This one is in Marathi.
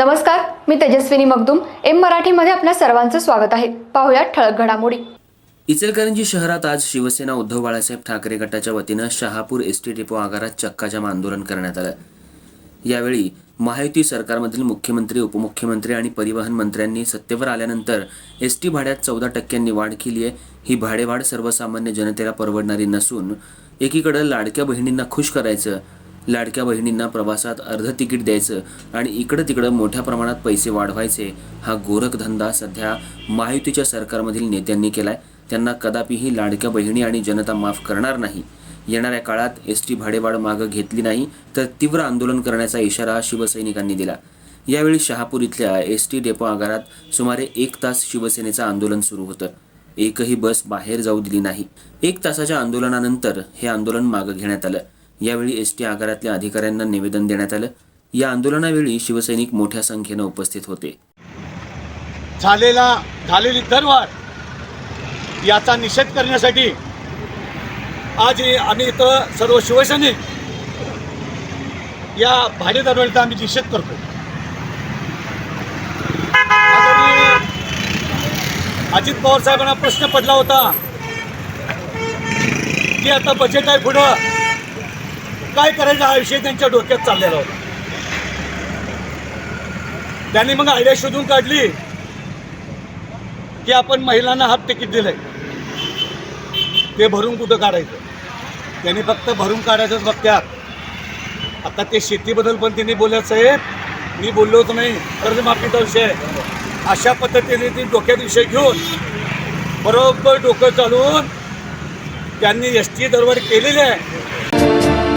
नमस्कार मी तेजस्विनी मगदुम. एम मराठीमध्ये आपल्या सर्वांचं स्वागत आहे. पाहुयात ठळक घडामोडी. इचलकरंजी शहरात आज शिवसेना उद्धव बाळासाहेब ठाकरे गटाच्या वतीनं शहापूर एस टी डिपो आगारात चक्काजाम आंदोलन करण्यात आलं. यावेळी महायुती सरकारमधील मुख्यमंत्री उपमुख्यमंत्री आणि परिवहन मंत्र्यांनी सत्तेवर आल्यानंतर एस टी भाड्यात चौदा टक्क्यांनी वाढ केली आहे ही भाडेवाढ सर्वसामान्य जनतेला परवडणारी नसून एकीकडं लाडक्या बहिणींना खुश करायचं लाडक्या बहिणींना प्रवासात अर्ध तिकीट द्यायचं आणि इकडं तिकडं मोठ्या प्रमाणात पैसे वाढवायचे हा गोरखधंदा सध्या महायुतीच्या सरकारमधील नेत्यांनी केलाय. त्यांना कदापिही लाडक्या बहिणी आणि जनता माफ करणार नाही. येणाऱ्या काळात एस टी भाडेवाढ मागं घेतली नाही तर तीव्र आंदोलन करण्याचा इशारा शिवसैनिकांनी दिला. यावेळी शहापूर इथल्या एस टी डेपो आगारात सुमारे एक तास शिवसेनेचं आंदोलन सुरू होतं. एकही बस बाहेर जाऊ दिली नाही. एक तासाच्या आंदोलनानंतर हे आंदोलन मागं घेण्यात आलं. यावेळी एस टी आगारातल्या अधिकाऱ्यांना निवेदन देण्यात आलं. या आंदोलनावेळी शिवसैनिक मोठ्या संख्येनं उपस्थित होते. झालेला झालेली दरवाढ याचा निषेध करण्यासाठी आज आम्ही इथं सर्व शिवसैनिक या भाडे दरवाढीचा आम्ही निषेध करतो. अजित पवार साहेबांना प्रश्न पडला होता की आता बजेट आहे पुढं. काय करायचं हा विषय त्यांच्या डोक्यात चाललेला होता. त्यांनी मग आयडिया शोधून काढली की आपण महिलांना हाफ तिकीट दिलंय. ते भरून कुठं काढायचं? त्यांनी फक्त भरून काढायचंच बघत्यात. आता ते शेतीबद्दल पण त्यांनी बोलत साहेब मी बोललो होतो नाही कर्जमाफीचा विषय अशा पद्धतीने ती डोक्यात विषय घेऊन बरोबर डोकं चालवून त्यांनी एस टी दरवाढ केलेली आहे.